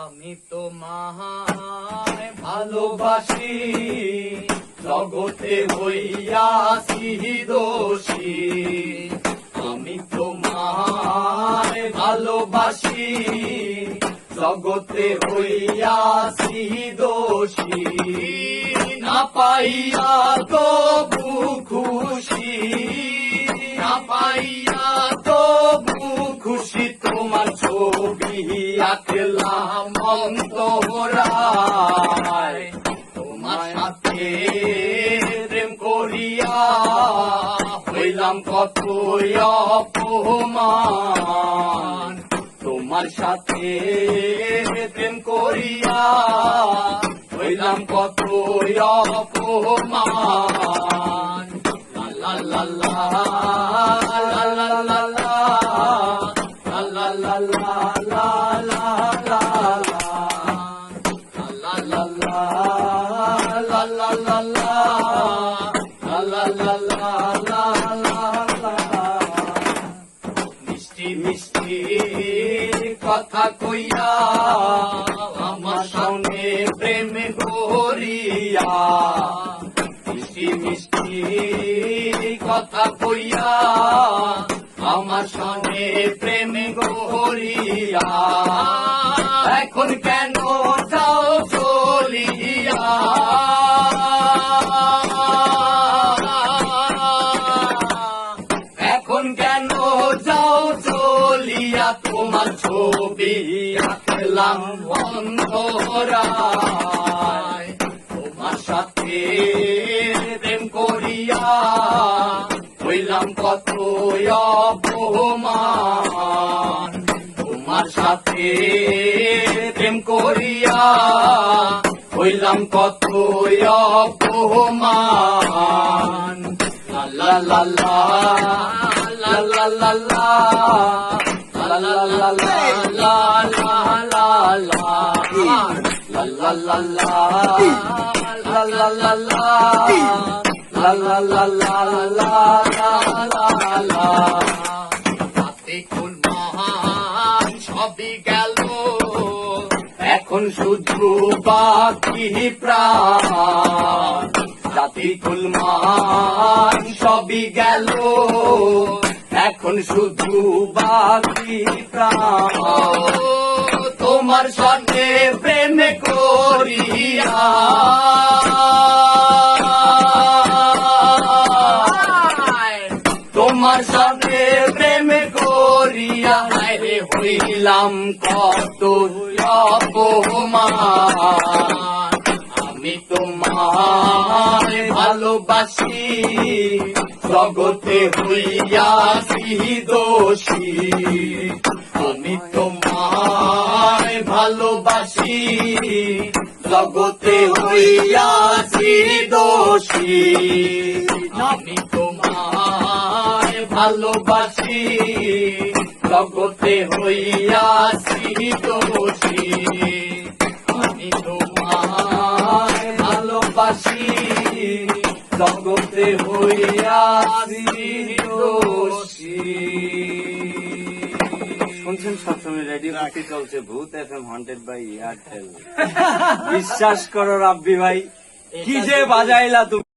আমি তো তোমায় ভালোবাসি, জগতে হইয়াছি দোষী। আমি তো তোমায় ভালোবাসি, জগতে হইয়াছি দোষী। না পাইয়া তবু ছবি আঁকলাম অন্তরায়। তোমার সাথে প্রেম করিয়া হইলাম কত অপমান। তোমার সাথে প্রেম করিয়া হইলাম কত অপমান। কথা কইয়া আমার সঙ্গে প্রেম করিয়া। মিষ্টি মিষ্টি কথা কইয়া আমার সঙ্গে প্রেম করিয়া এখন কেন যাও চলিয়া? এখন কেন যাও চলিয়া? তোমার ছবি আঁকলাম অন্তরায় তোমার সাথে প্রেম করিয়া হইলাম কত অপমান। তোমার সাথে প্রেম করিয়া হইলাম কত অপমান লা লা লা লা লা লা এখন শুধু বাকি প্রাণ। জাতি কুলমান সবই গেল। এখন শুধু বাকি প্রাণ। তোমার সঙ্গে প্রেম করিয়া। তোমার সাথে প্রেম করিয়া রে হইলাম কত আমি তোমার ভালোবাসি, জগতে হইয়াছি দোষী। আমি তোমায় ভালোবাসি, জগতে হইয়াছি দোষী। আমি তোমায় ভালোবাসি জগতে হইয়াছি দোষী আমি তোমায় ভালোবাসি। জগতে হইয়াছি দোষী শুনছেন সবসময় রেডিও ভর্তি চলছে ভূত F M hundred by Airtel বিশ্বাস করো রাব্বি ভাই কি যে বাজাইলা তুমি।